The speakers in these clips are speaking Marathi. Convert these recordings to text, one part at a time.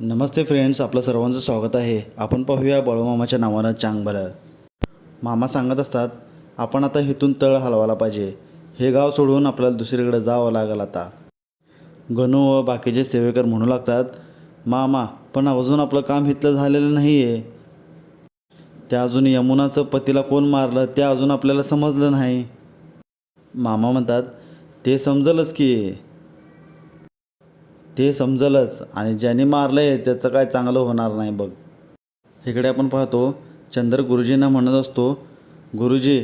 नमस्ते फ्रेंड्स आपलं सर्वांचं स्वागत आहे. आपण पाहूया बळूमामाच्या नावानं चांग बरं. मामा सांगत असतात आपण आता इथून तळ हलवायला पाहिजे. हे गाव सोडून आपल्याला दुसरीकडे जावं लागेल आता. गणू व बाकीचे सेवेकर म्हणू लागतात मामा पण अजून आपलं काम इथलं झालेलं नाही आहे त्या अजून यमुनाचं पतीला कोण मारलं ते अजून आपल्याला समजलं नाही. मामा म्हणतात ते समजलंच की. ते समजलंच आणि ज्याने मारलं आहे त्याचं काय चांगलं होणार नाही बघ. इकडे आपण पाहतो चंद्र गुरुजींना म्हणत असतो गुरुजी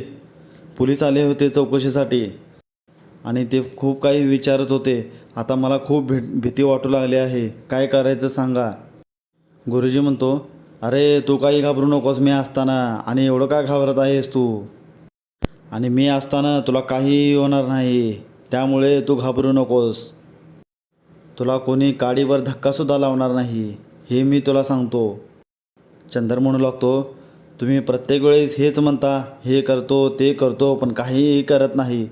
पोलीस आले होते चौकशीसाठी आणि ते खूप काही विचारत होते. आता मला खूप भी भीती वाटू लागली आहे. काय करायचं सांगा. गुरुजी म्हणतो अरे तू काही घाबरू नकोस. मी असताना आणि एवढं काय घाबरत आहेस तू? आणि मी असताना तुला काहीही होणार नाही. त्यामुळे तू घाबरू नकोस. तुला कोणी काडीवर धक्कासुद्धा लावणार नाही हे मी तुला सांगतो. चंदर म्हणू लागतो तुम्ही प्रत्येक वेळेस हेच म्हणता हे करतो ते करतो पण काहीही करत नाही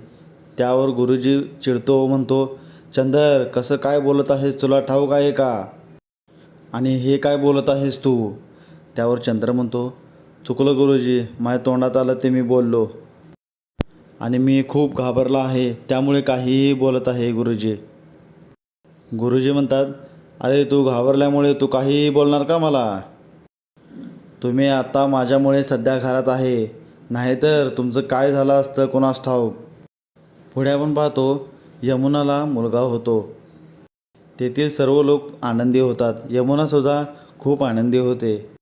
त्यावर गुरुजी चिडतो म्हणतो चंदर कसं काय बोलत आहेस तुला ठाऊक आहे का आणि हे काय बोलत आहेस तू त्यावर चंद्र म्हणतो चुकलं गुरुजी माझ्या तोंडात आलं ते मी बोललो. आणि मी खूप घाबरला आहे त्यामुळे काहीही बोलत आहे गुरुजी. गुरुजी म्हणतात अरे तू घाबरल्यामुळे तू काहीही बोलणार का मला? तुम्ही आता माझ्यामुळे सध्या घरात आहे. नाहीतर तुमचं काय झालं असतं कोणास ठाऊक? पुढे आपण पाहतो यमुनाला मुलगा होतो. तेथील सर्व लोक आनंदी होतात. यमुनासुद्धा खूप आनंदी होते.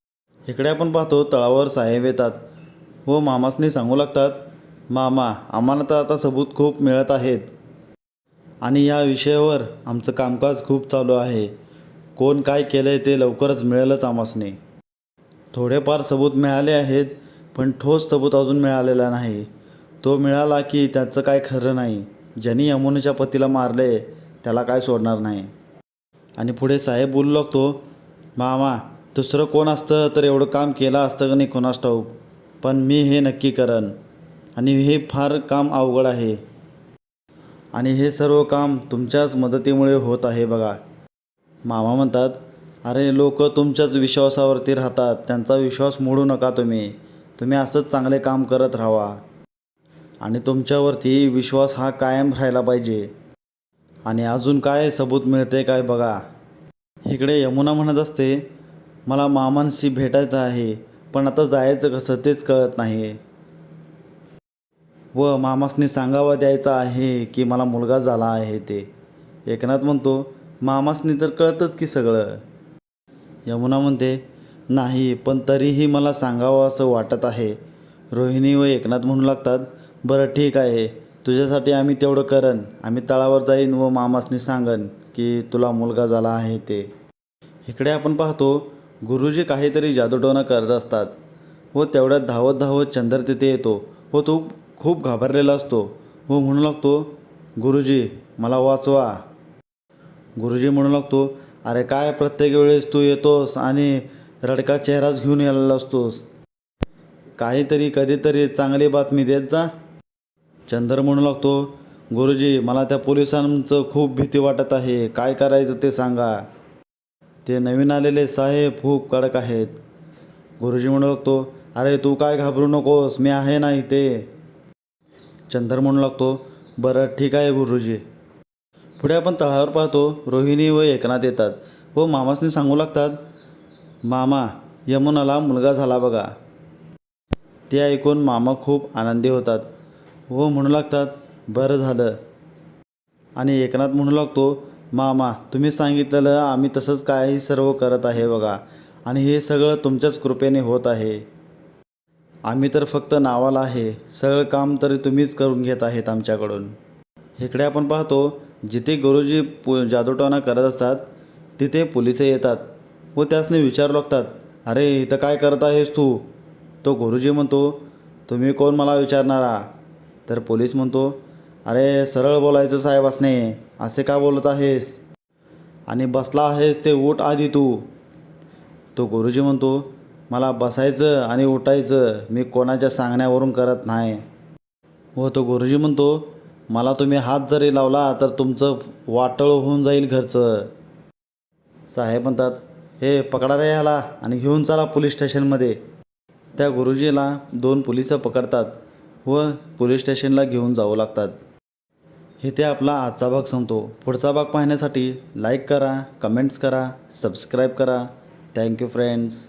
इकडे आपण पाहतो तळावर साहेब येतात व मामासनी सांगू लागतात मामा आम्हाला तर आता सबूत खूप मिळत आहेत. आणि या विषयावर आमचं कामकाज खूप चालू आहे. कोण काय केलं आहे ते लवकरच मिळेलच आमासने. थोडेफार सबूत मिळाले आहेत पण ठोस सबूत अजून मिळालेला नाही. तो मिळाला की त्याचं काय खरं नाही. ज्यांनी यमुनेच्या पतीला मारले त्याला काय सोडणार नाही. आणि पुढे साहेब बोलू लागतो मामा दुसरं कोण असतं तर एवढं काम केलं असतं का नाही कोणास ठाऊक? पण मी हे नक्की करन आणि हे फार काम अवघड आहे. आणि हे सर्व काम तुमच्याच मदतीमुळे होत आहे बघा. मामा म्हणतात अरे लोक तुमच्याच विश्वासावरती राहतात. त्यांचा विश्वास मोडू नका तुम्ही. तुम्ही असंच चांगले काम करत राहा आणि तुमच्यावरती विश्वास हा कायम राहायला पाहिजे. आणि अजून काय सबूत मिळते काय बघा. इकडे यमुना म्हणत असते मला मामांशी भेटायचं आहे पण आता जायचं कसं तेच कळत नाही. व मामासनी सांगावा द्यायचा आहे की मला मुलगा झाला आहे ते. एकनाथ म्हणतो मामासनी तर कळतंच की सगळं. यमुना म्हणते नाही पण तरीही मला सांगावं असं वाटत आहे. रोहिणी व एकनाथ म्हणू लागतात बरं ठीक आहे. तुझ्यासाठी आम्ही तेवढं करन आम्ही तळावर जाईन व मामासनी सांगन की तुला मुलगा झाला आहे ते. इकडे आपण पाहतो गुरुजी काहीतरी जादूटोणा करत असतात व तेवढ्यात धावत धावत चंद्र तिथे येतो व तो खूप घाबरलेला असतो. व म्हणू लागतो गुरुजी मला वाचवा. गुरुजी म्हणू लागतो अरे काय प्रत्येक वेळेस तू येतोस आणि रडका चेहराच घेऊन यायला असतोस? काहीतरी कधीतरी चांगली बातमी देत जा. चंद्र म्हणू लागतो गुरुजी मला त्या पोलिसांचं खूप भीती वाटत आहे. काय करायचं ते सांगा. ते नवीन आलेले साहेब खूप कडक आहेत. गुरुजी म्हणू लागतो अरे तू काय घाबरू नकोस मी आहे ना इथे. चंदर म्हणू लागतो. बरं ठीक आहे गुरुजी. पुढे आपण तळावर पाहतो रोहिणी व एकनाथ येतात. व मामासनी सांगू लागतात. मामा यमुनाला मुलगा झाला बघा. ते ऐकून मामा खूप आनंदी होतात. व म्हणू लागतात बरं झालं. आणि एकनाथ म्हणू लागतो मामा तुम्ही सांगितलेलं आम्ही तसंच काही सर्व करत आहे बघा. आणि हे सगळं तुमच्याच कृपेने होत आहे. आम्ही तर फक्त नावाला आहे. सगळं काम तरी तुम्हीच करून घेत आहेत आमच्याकडून. इकडे आपण पाहतो जिथे गुरुजी पु जादूटोणा करत असतात तिथे पोलीस येतात व त्यासने विचारू लागतात अरे इथं काय करत आहेस तू? तो गुरुजी म्हणतो तुम्ही कोण मला विचारणारा? तर पोलीस म्हणतो अरे सरळ बोलायचं साहेब असणे असे का बोलत आहेस? आणि बसला आहेस ते उठ आधी तू. तो गुरुजी म्हणतो मला बसायचं आणि उठायचं मी कोणाच्या सांगण्यावरून करत नाही. व तो गुरुजी म्हणतो मला तुम्ही हात जरी लावला तर तुमचं वाटळ होऊन जाईल घरचं. साहेब म्हणतात हे पकडा रे ह्याला आणि घेऊन चला पोलीस स्टेशनमध्ये. त्या गुरुजीला दोन पोलीस पकडतात व पोलीस स्टेशनला घेऊन जावं लागतात. इथे आपला आजचा भाग संपतो. पुढचा भाग पाहण्यासाठी लाईक करा कमेंट्स करा सबस्क्राईब करा. Thank you friends